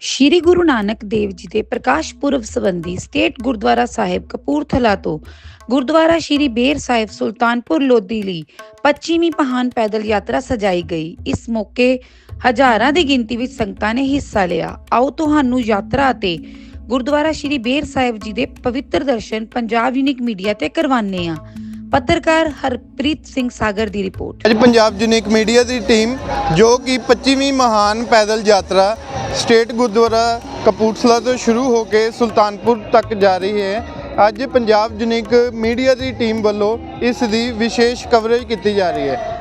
ਸ਼੍ਰੀ ਗੁਰੂ ਨਾਨਕ ਦੇਵ ਜੀ ਦੇ ਪ੍ਰਕਾਸ਼ ਪੁਰਬ ਸੰਬੰਧੀ ਸਟੇਟ ਗੁਰਦੁਆਰਾ ਸਾਹਿਬ ਕਪੂਰਥਲਾ ਤੋਂ ਗੁਰਦੁਆਰਾ ਸ਼੍ਰੀ ਬੇਰ ਸਾਹਿਬ ਸੁਲਤਾਨਪੁਰ ਲੋਧੀ ਲਈ 25ਵੀਂ ਮਹਾਨ ਪੈਦਲ ਯਾਤਰਾ ਸਜਾਈ ਗਈ। ਇਸ ਮੌਕੇ ਹਜ਼ਾਰਾਂ ਦੀ ਗਿਣਤੀ ਵਿੱਚ ਸੰਗਤਾਂ ਨੇ ਹਿੱਸਾ ਲਿਆ। ਆਓ ਤੁਹਾਨੂੰ ਯਾਤਰਾ ਅਤੇ ਗੁਰਦੁਆਰਾ ਸ਼੍ਰੀ ਬੇਰ ਸਾਹਿਬ ਜੀ ਦੇ ਪਵਿੱਤਰ ਦਰਸ਼ਨ ਪੰਜਾਬ ਯੂਨਿਕ ਮੀਡੀਆ ਤੇ ਕਰਵਾਉਂਦੇ ਆ ਪੱਤਰਕਾਰ ਹਰਪ੍ਰੀਤ ਸਿੰਘ ਸਾਗਰ ਦੀ ਰਿਪੋਰਟ। ਅੱਜ ਪੰਜਾਬ ਯੂਨੀਕ ਮੀਡੀਆ ਦੀ ਟੀਮ ਜੋ ਕਿ 25ਵੀਂ ਮਹਾਨ ਪੈਦਲ ਯਾਤਰਾ ਸਟੇਟ ਗੁਰਦੁਆਰਾ ਕਪੂਰਥਲਾ ਤੋਂ ਸ਼ੁਰੂ ਹੋ ਕੇ ਸੁਲਤਾਨਪੁਰ ਤੱਕ ਜਾ ਰਹੀ ਹੈ। ਅੱਜ ਪੰਜਾਬ ਯੂਨੀਕ ਮੀਡੀਆ ਦੀ ਟੀਮ ਵੱਲੋਂ ਇਸ ਦੀ ਵਿਸ਼ੇਸ਼ ਕਵਰੇਜ ਕੀਤੀ ਜਾ ਰਹੀ ਹੈ।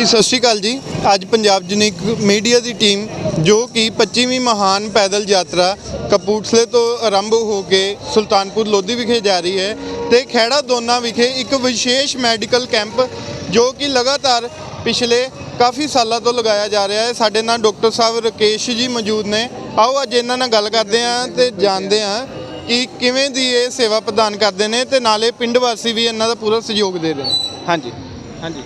ਜੀ ਸਤਿ ਸ਼੍ਰੀ ਅਕਾਲ ਜੀ। ਅੱਜ ਪੰਜਾਬ ਯੂਨੀਕ ਮੀਡੀਆ ਦੀ ਟੀਮ, ਜੋ ਕਿ 25ਵੀਂ ਮਹਾਨ ਪੈਦਲ ਯਾਤਰਾ ਕਪੂਰਥਲੇ ਤੋਂ ਆਰੰਭ ਹੋ ਕੇ ਸੁਲਤਾਨਪੁਰ ਲੋਧੀ ਵਿਖੇ ਜਾ ਰਹੀ ਹੈ ਤੇ ਖੈੜਾ ਦੋਨਾ ਵਿਖੇ ਇੱਕ ਵਿਸ਼ੇਸ਼ ਮੈਡੀਕਲ ਕੈਂਪ, ਜੋ ਕਿ ਲਗਾਤਾਰ ਪਿਛਲੇ ਕਾਫੀ ਸਾਲਾਂ ਤੋਂ ਲਗਾਇਆ ਜਾ ਰਿਹਾ ਹੈ। ਸਾਡੇ ਨਾਲ ਡਾਕਟਰ ਸਾਹਿਬ ਰਕੇਸ਼ ਜੀ ਮੌਜੂਦ ਨੇ। ਆਓ ਅੱਜ ਇਹਨਾਂ ਨਾਲ ਗੱਲ ਕਰਦੇ ਹਾਂ ਤੇ ਜਾਣਦੇ ਹਾਂ ਕਿ ਕਿਵੇਂ ਦੀ ਇਹ ਸੇਵਾ ਪ੍ਰਦਾਨ ਕਰਦੇ ਨੇ ਤੇ ਨਾਲੇ ਪਿੰਡ ਵਾਸੀ ਵੀ ਇਹਨਾਂ ਦਾ ਪੂਰਾ ਸਹਿਯੋਗ ਦੇ ਰਹੇ ਨੇ। ਹਾਂਜੀ ਹਾਂਜੀ।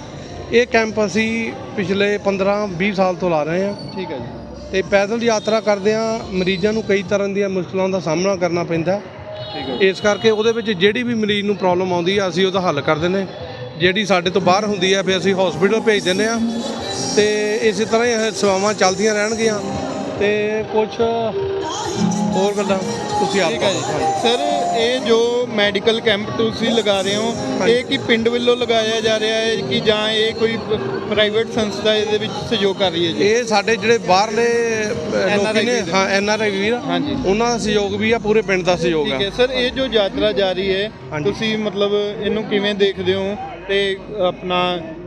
ਇਹ ਕੈਂਪ ਅਸੀਂ ਪਿਛਲੇ 15-20 ਸਾਲ ਤੋਂ ਲਾ ਰਹੇ ਹਾਂ। ਠੀਕ ਹੈ ਜੀ। ਤੇ ਪੈਦਲ ਯਾਤਰਾ ਕਰਦੇ ਹਾਂ ਮਰੀਜ਼ਾਂ ਨੂੰ ਕਈ ਤਰ੍ਹਾਂ ਦੀਆਂ ਮੁਸ਼ਕਲਾਂ ਦਾ ਸਾਹਮਣਾ ਕਰਨਾ ਪੈਂਦਾ ਠੀਕ ਹੈ ਇਸ ਕਰਕੇ ਉਹਦੇ ਵਿੱਚ ਜਿਹੜੀ ਵੀ ਮਰੀਜ਼ ਨੂੰ ਪ੍ਰੋਬਲਮ ਆਉਂਦੀ ਆ ਅਸੀਂ ਉਹਦਾ ਹੱਲ ਕਰ ਦਿੰਦੇ ਜਿਹੜੀ ਸਾਡੇ ਤੋਂ ਬਾਹਰ ਹੁੰਦੀ ਆ ਫਿਰ ਅਸੀਂ ਹਸਪੀਟਲ ਭੇਜ ਦਿੰਦੇ ਆ ਤੇ ਇਸੇ ਤਰ੍ਹਾਂ ਹੀ ਇਹ ਸੇਵਾਵਾਂ ਚੱਲਦੀਆਂ ਰਹਿਣਗੀਆਂ। ਤੇ ਕੁਝ ਹੋਰ ਗੱਲਾਂ ਤੁਸੀਂ ਆਪ ਠੀਕ ਹੈ ਜੀ। ਸਰ ਇਹ ਜੋ ਮੈਡੀਕਲ ਕੈਂਪ ਤੁਸੀਂ ਲਗਾ ਰਹੇ ਹੋ। ਇਹ ਕੀ ਪਿੰਡ ਵੱਲੋਂ ਲਗਾਇਆ ਜਾ ਰਿਹਾ ਹੈ ਕਿ ਜਾਂ ਇਹ ਕੋਈ ਪ੍ਰਾਈਵੇਟ ਸੰਸਥਾ ਇਹਦੇ ਵਿੱਚ ਸਹਿਯੋਗ ਕਰ ਰਹੀ ਹੈ ਜੀ ਇਹ ਸਾਡੇ ਜਿਹੜੇ ਬਾਹਰਲੇ ਲੋਕੀ ਨੇ। ਹਾਂ ਐਨ ਆਰ ਆਈ ਵੀਰ। ਉਹਨਾਂ ਦਾ ਸਹਿਯੋਗ ਵੀ ਆ ਪੂਰੇ ਪਿੰਡ ਦਾ ਸਹਿਯੋਗ ਠੀਕ ਆ ਹੈ ਸਰ ਇਹ ਜੋ ਯਾਤਰਾ ਜਾ ਰਹੀ ਹੈ। ਤੁਸੀਂ ਮਤਲਬ ਇਹਨੂੰ ਕਿਵੇਂ ਦੇਖਦੇ ਹੋ ਤੇ ਆਪਣਾ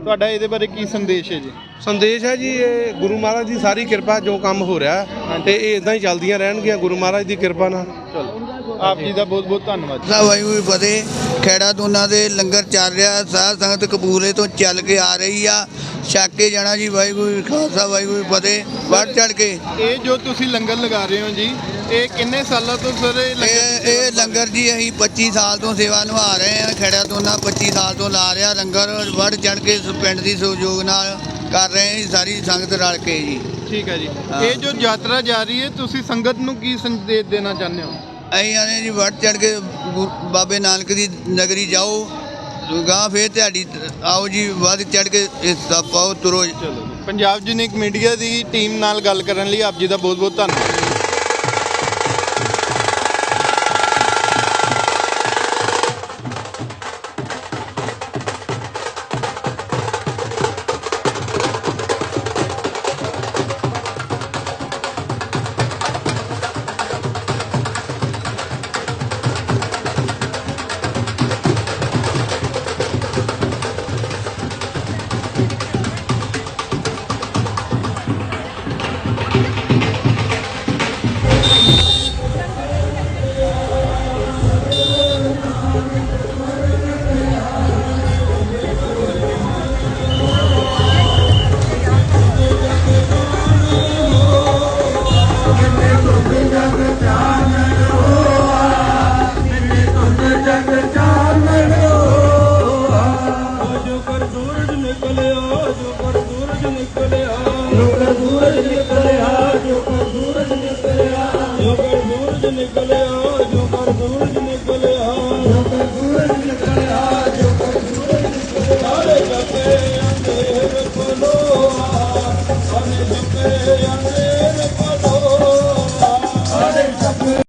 ਤੁਹਾਡਾ ਇਹਦੇ ਬਾਰੇ ਕੀ ਸੰਦੇਸ਼ ਹੈ ਜੀ ਸੰਦੇਸ਼ ਹੈ ਜੀ ਇਹ ਗੁਰੂ ਮਹਾਰਾਜ ਦੀ ਸਾਰੀ ਕਿਰਪਾ ਜੋ ਕੰਮ ਹੋ ਰਿਹਾ ਤੇ ਇਹ ਇਦਾਂ ਹੀ ਚੱਲਦੀਆਂ ਰਹਿਣਗੀਆਂ ਗੁਰੂ ਮਹਾਰਾਜ ਦੀ ਕਿਰਪਾ ਨਾਲ ਚਲੋ ਆਪ ਜੀ ਦਾ ਬਹੁਤ ਬਹੁਤ ਧੰਨਵਾਦ ਸਾਹਿਬ ਵਾਹਿਗੁਰੂ ਜੀ ਫਤਿਹ। ਖੈੜਾ ਦੋਨਾਂ ਦੇ ਲੰਗਰ ਚੱਲ ਰਿਹਾ ਸਾਧ ਸੰਗਤ ਕਪੂਰੇ ਤੋਂ ਚੱਲ ਕੇ ਆ ਰਹੀ ਆ। ਛੱਕ ਕੇ ਜਾਣਾ ਜੀ ਵਾਹਿਗੁਰੂ ਜੀ ਖਾਲਸਾ ਵਾਹਿਗੁਰੂ ਜੀ ਫਤਿਹ। ਵੱਧ ਚੜ ਕੇ। ਇਹ ਜੋ ਤੁਸੀਂ ਲੰਗਰ ਲਗਾ ਰਹੇ ਹੋ ਜੀ ਇਹ ਕਿੰਨੇ ਸਾਲਾਂ ਤੋਂ ਸਰ ਇਹ ਲੰਗਰ ਇਹ ਇਹ ਲੰਗਰ ਜੀ ਅਸੀਂ 25 ਸਾਲ ਤੋਂ ਸੇਵਾ ਨਿਭਾ ਰਹੇ ਆ ਖੈੜਾ ਦੋਨਾਂ 25 ਸਾਲ ਤੋਂ ਲਾ ਰਿਹਾ ਲੰਗਰ। ਵੱਧ ਚੜ ਕੇ ਇਸ ਪਿੰਡ ਦੀ ਸਹਿਯੋਗ ਨਾਲ ਕਰ ਰਹੇ ਹਾਂ ਜੀ ਸਾਰੀ ਸੰਗਤ ਰਲ ਕੇ ਜੀ। ਠੀਕ ਹੈ ਜੀ। ਇਹ ਜੋ ਯਾਤਰਾ ਜਾ ਰਹੀ ਹੈ ਤੁਸੀਂ ਸੰਗਤ ਨੂੰ ਕੀ ਸੰਦੇਸ਼ ਦੇਣਾ ਚਾਹੁੰਦੇ ਹੋ? ਅਸੀਂ ਆਨੇ ਜੀ ਵੱਧ ਚੜ ਕੇ ਗੁਰ- ਬਾਬੇ ਨਾਨਕ ਦੀ ਨਗਰੀ ਜਾਓ ਗਾਂ ਫੇਰ ਤੁਹਾਡੀ, ਆਓ ਜੀ, ਵੱਧ ਚੜ ਕੇ ਹਿੱਸਾ ਪਾਓ ਤੁਰੋ ਜੀ ਚਲੋ ਜੀ। ਪੰਜਾਬ ਯੂਨੀਕ ਮੀਡੀਆ ਦੀ ਟੀਮ ਨਾਲ ਗੱਲ ਕਰਨ ਲਈ ਆਪ ਜੀ ਦਾ ਬਹੁਤ ਬਹੁਤ ਧੰਨਵਾਦ Yeah.